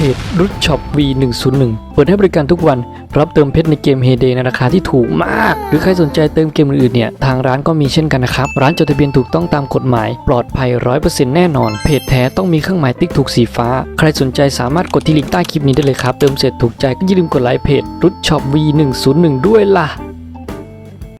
เพจรุดช็อป V101 เปิดให้บริการทุกวันรับเติมเพชรในเกม Heyday ในราคาที่ถูกมาก หรือใครสนใจเติมเกมอื่นๆเนี่ย ทางร้านก็มีเช่นกันนะครับ ร้านจดทะเบียนถูกต้องตามกฎหมาย ปลอดภัย 100%แน่นอน เพจแท้ต้องมีเครื่องหมายติ๊กถูกสีฟ้า ใครสนใจสามารถกดที่ลิงก์ใต้คลิปนี้ได้เลยครับ เติมเสร็จถูกใจก็อย่าลืมกดไลค์เพจรุดช็อป V101 ด้วยล่ะ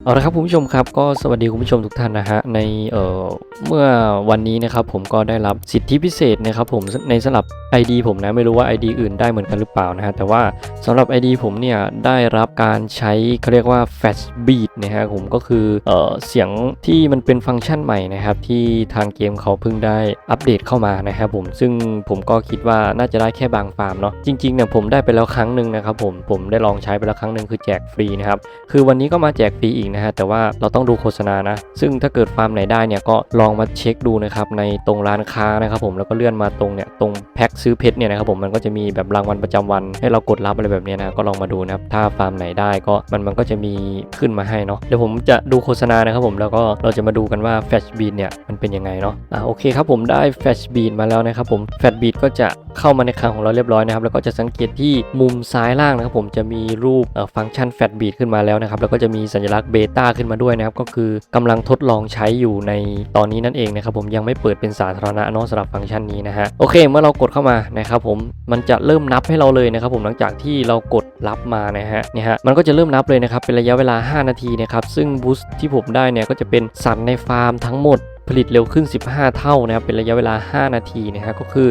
เอาละครับคุณผู้ชมครับก็สวัสดีคุณผู้ชมทุกท่านนะฮะในเอ่อเมื่อวันนี้นะครับผมก็ได้รับสิทธิพิเศษนะครับผมในสำหรับ ID ผมนะไม่รู้ว่า ID อื่นได้เหมือนกันหรือเปล่านะฮะแต่ว่าสำหรับ ID ผมเนี่ยได้รับการใช้เขาเรียกว่า Flash Beat นะฮะผมก็คือเอ่อเสียงที่มันเป็นฟังก์ชันใหม่นะครับที่ทางเกมเขาเพิ่งได้อัปเดตเข้ามานะครับผมซึ่งผมก็คิดว่าน่าจะได้แค่บางฟาร์มเนาะจริงๆเนี่ยผมได้ไปแล้วครั้งหนึ่งนะครับผมผมได้ลองใช้ไปแล้วครั้งหนึ่งคือแจกฟรีนะครับคือวันนี้ก็มาแจกฟรีอีกนะฮะแต่ว่าเราต้องดูโฆษณานะ ซึ่งถ้าเกิดฟาร์มไหนได้เนี่ยก็ลองมาเช็คดูนะครับในตรงร้านค้านะครับผมแล้วก็เลื่อนมาตรงเนี่ยตรงแพ็คซื้อเพชรเนี่ยนะครับผมมันก็จะมีแบบรางวัลประจำวัน ให้เรากดรับอะไรแบบนี้นะก็ลองมาดูนะครับถ้าฟาร์มไหนได้ก็มันมันก็จะมีขึ้นมาให้เนาะเดี๋ยวผมจะดูโฆษณานะครับผมแล้วก็เราจะมาดูกันว่าแฟชบีดเนี่ยมันเป็นยังไงเนาะอะโอเคครับผมได้แฟชบีดมาแล้วนะครับผมแฟชบีดก็จะเข้ามาในคลังของเราเรียบร้อยนะครับแล้วก็จะสังเกตที่มุมซ้ายล่างนะครับผมจะมีรูปฟังก์ชันแฟชบีดขึ้นมาแล้วนะครับแล้วก็จะมีสัญลักษณ์เบต้าขึ้นมาด้วยนะครับ ก็คือกำลังทดลองใช้อยู่ในตอนนี้นั่นเองนะครับผมยังไม่เปิดเป็นสาธารณะเนาะสำหรับฟังก์ชันนี้นะฮะโอเค เมื่อเรากดเข้ามานะครับผมมันจะเริ่มนับให้เราเลยนะครับผมหลังจากที่เรากดรับมานะฮะเนี่ยฮะมันก็จะเริ่มนับเลยนะครับเป็นระยะเวลา 5 นาทีนะครับซึ่งบูสต์ที่ผมได้เนี่ยก็จะเป็นสัตว์ในฟาร์มทั้งหมดผลิตเร็วขึ้น 15 เท่านะครับ เป็นระยะเวลา 5 นาทีนะฮะ ก็คือ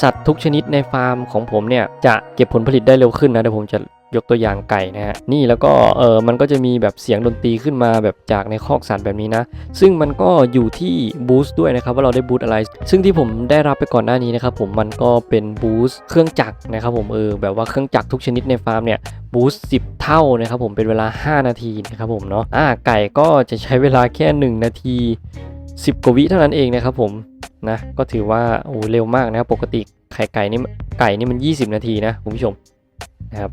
สัตว์ทุกชนิดในฟาร์มของผมเนี่ย จะเก็บผลผลิตได้เร็วขึ้นนะ เดี๋ยวผมจะ ยกตัวอย่างไก่นะฮะนี่แล้วก็เออมันก็จะมีแบบเสียงดนตรีขึ้นมาแบบจากในคอกสัตว์แบบนี้นะ ซึ่งมันก็อยู่ที่บูสต์ด้วยนะครับว่าเราได้บูสต์อะไร ซึ่งที่ผมได้รับไปก่อนหน้านี้นะครับผมมันก็เป็นบูสต์เครื่องจักรนะครับผมเออแบบว่าเครื่องจักรทุกชนิดในฟาร์มเนี่ยบูสต์10 เท่านะครับผมเป็นเวลา 5 นาทีนะครับผมเนาะอ่าไก่ก็จะใช้เวลาแค่ 1 นาที 10กว่าวิเท่านั้นเองนะครับผมนะก็ถือว่าโอ้เร็วมากนะครับปกติไข่ไก่นี่ไก่นี่มัน 20 นาทีนะคุณผู้ชมนะครับ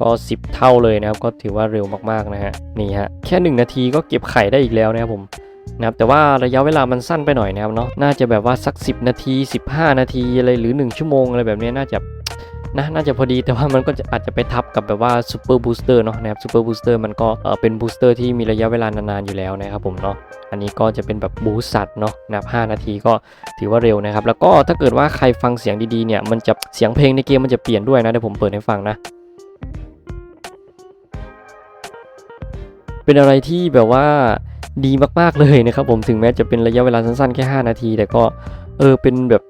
ก็ 10 เท่าเลยนะครับ ก็ถือว่าเร็วมากๆนะฮะนี่ฮะแค่ 1 นาทีก็เก็บไข่ได้อีกแล้วนะครับผมนะครับแต่ว่าระยะเวลามันสั้นไปหน่อยนะครับเนาะน่าจะแบบว่าสัก 10 นาที 15 นาทีอะไรหรือ 1 ชั่วโมงอะไรแบบนี้น่าจะนะน่าจะพอดีแต่ว่ามันก็จะอาจจะไปทับกับแบบว่าซูเปอร์บูสเตอร์เนาะนะครับซูเปอร์บูสเตอร์มันก็เออเป็นบูสเตอร์ที่มีระยะเวลานานๆอยู่แล้วนะครับผมเนาะอันนี้ก็จะเป็นแบบบูสัตเนาะนะครับ5นาทีก็ถือว่าเร็วนะครับ แล้วก็ถ้าเกิดว่าใครฟังเสียงดีๆเนี่ยมันจะเสียงเพลงในเกมมันจะเปลี่ยนด้วยนะเดี๋ยวผมเปิดให้ฟังนะ เป็นอะไรที่แบบว่าดีมากๆเลยนะครับผมถึงแม้จะเป็นระยะเวลาสั้นๆแค่ 5 นาที แต่ก็เออเป็นแบบ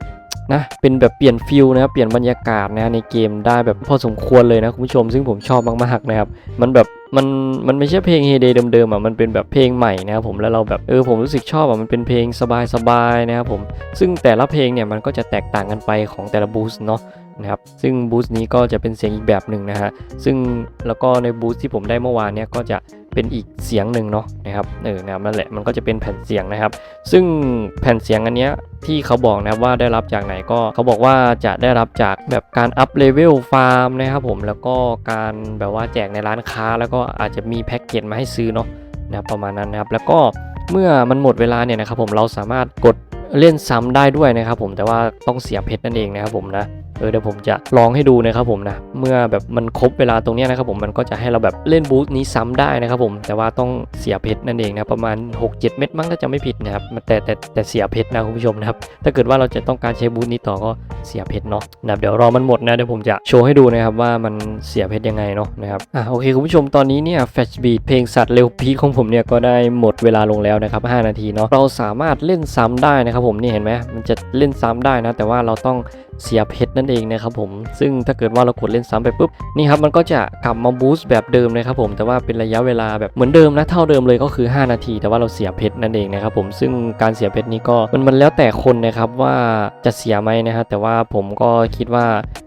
นะเป็นแบบเปลี่ยนฟิลนะครับเปลี่ยนบรรยากาศนะในเกมได้แบบพอสมควรเลยนะคุณผู้ชม ซึ่งผมชอบมากๆนะครับมันแบบมันมันไม่ใช่เพลงเฮเดย์เดิมๆอะมันเป็นแบบเพลงใหม่นะครับผมแล้วเราแบบเออผมรู้สึกชอบอะมันเป็นเพลงสบายๆนะครับผมซึ่งแต่ละเพลงเนี่ยมันก็จะแตกต่างกันไปของแต่ละบูส์เนาะ นะครับ ซึ่งบูสต์นี้ก็จะเป็นเสียงอีกแบบหนึ่งนะฮะ ซึ่งแล้วก็ในบูสต์ที่ผมได้เมื่อวานเนี่ยก็จะเป็นอีกเสียงหนึ่งเนาะนะครับ เออนะครับนั่นแหละ มันก็จะเป็นแผ่นเสียงนะครับ ซึ่งแผ่นเสียงอันเนี้ยที่เขาบอกนะครับว่าได้รับจากไหนก็เขาบอกว่าจะได้รับจากแบบการอัพเลเวลฟาร์มนะครับผม แล้วก็การแบบว่าแจกในร้านค้า แล้วก็อาจจะมีแพ็กเกจมาให้ซื้อเนาะนะครับประมาณนั้นนะครับ แล้วก็เมื่อมันหมดเวลาเนี่ยนะครับผมเราสามารถกดเล่นซ้ำได้ด้วยนะครับผมแต่ว่าต้องเสียเพชรนั่นเองนะครับผมนะ เออเดี๋ยวผมจะลองให้ดูนะครับผมนะเมื่อแบบมันครบเวลาตรงนี้นะครับผมมันก็จะให้เราแบบเล่นบูธนี้ซ้ำได้นะครับผมแต่ว่าต้องเสียเพชรนั่นเองนะประมาณ 6-7 เม็ดมั้งถ้าจะไม่ผิดนะครับแต่แต่แต่เสียเพชรนะคุณผู้ชมนะครับถ้าเกิดว่าเราจะต้องการใช้บูธนี้ต่อก็เสียเพชรเนาะนะเดี๋ยวรอมันหมดนะเดี๋ยวผมจะโชว์ให้ดูนะครับว่ามันเสียเพชรยังไงเนาะนะครับอะโอเคคุณผู้ชมตอนนี้เนี่ยแฟชบีดเพลงสัตว์เร็วพีของผมเนี่ยก็ได้หมดเวลาลงแล้วนะครับ5นาทีเนาะเราสามารถเล่นซ้ำได้นะครับผมนี่เห็นไหมมันจะเล่นซ้ำได้นะแต่ว่าเราต้องเสียเพชรนั่นเองนะครับผมซึ่งถ้าเกิดว่าเรากดเล่นซ้ำไปปุ๊บนี่ครับมันก็จะกลับมาบูสต์แบบเดิมนะครับผมแต่ว่าเป็นระยะเวลาแบบเหมือนเดิมนะเท่าเดิมเลยก็คือ 5 นาที แต่ว่าเราเสียเพชรนั่นเองนะครับผมซึ่งการเสียเพชรนี้ก็มันมันแล้วแต่คนนะครับว่าจะเสียไหมนะฮะแต่ว่าผมก็คิดว่า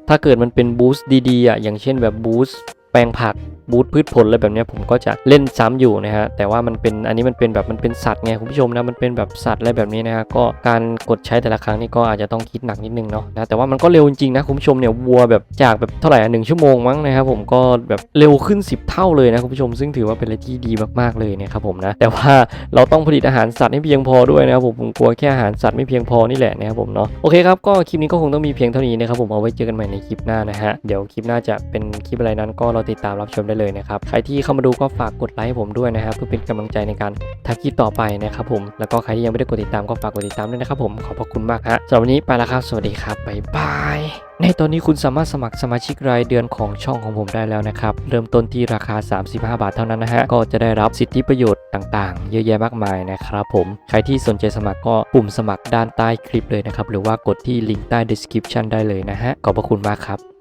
ถ้าเกิดมันเป็นบูสต์ดีๆอะอย่างเช่นแบบบูสต์แปลงผัก บูทพืชผลอะไรแบบเนี้ยผมก็จะเล่นซ้ำอยู่นะฮะแต่ว่ามันเป็นอันนี้มันเป็นแบบมันเป็นสัตว์ไงคุณผู้ชมนะมันเป็นแบบสัตว์อะไรแบบนี้นะฮะก็การกดใช้แต่ละครั้งนี่ก็อาจจะต้องคิดหนักนิดนึงเนาะนะแต่ว่ามันก็เร็วจริงๆนะคุณผู้ชมเนี่ยวัวแบบจากแบบเท่าไหร่อะหนึ่งชั่วโมงมั้งนะครับผมก็แบบเร็วขึ้น 10 เท่าเลยนะคุณผู้ชม ซึ่งถือว่าเป็นอะไรที่ดีมากๆเลยนะครับผมนะแต่ว่าเราต้องผลิตอาหารสัตว์ให้เพียงพอด้วยนะครับผมผมกลัวแค่อาหารสัตว์ไม่เพียงพอนี่แหละนะครับผมเนาะโอเคครับก็คลิปนี้ก็คงต้องมีเพียงเท่านี้นะครับผมเอาไว้เจอกันใหม่ในคลิปหน้านะฮะเดี๋ยวคลิปหน้าจะเป็นคลิปอะไรนั้นก็รอติดตามรับชมได้เลยนะครับใครที่เข้ามาดูก็ฝากกดไลค์ให้ผมด้วยนะครับเพื่อเป็นกำลังใจในการทำคลิปต่อไปนะครับผมแล้วก็ใครที่ยังไม่ได้กดติดตามก็ฝากกดติดตามด้วยนะครับผมขอบพระคุณมากฮะสำหรับวันนี้ไปแล้วครับสวัสดีครับบ๊ายบายในตอนนี้คุณสามารถสมัครสมาชิกรายเดือนของช่องของผมได้แล้วนะครับเริ่มต้นที่ราคา 35 บาทเท่านั้นนะฮะก็จะได้รับสิทธิประโยชน์ต่างๆ เยอะแยะมากมายนะครับผมใครที่สนใจสมัครก็ปุ่มสมัครด้านใต้คลิปเลยนะครับหรือว่ากดที่ลิงก์ใต้ description ได้เลยนะฮะขอบพระคุณมากครับ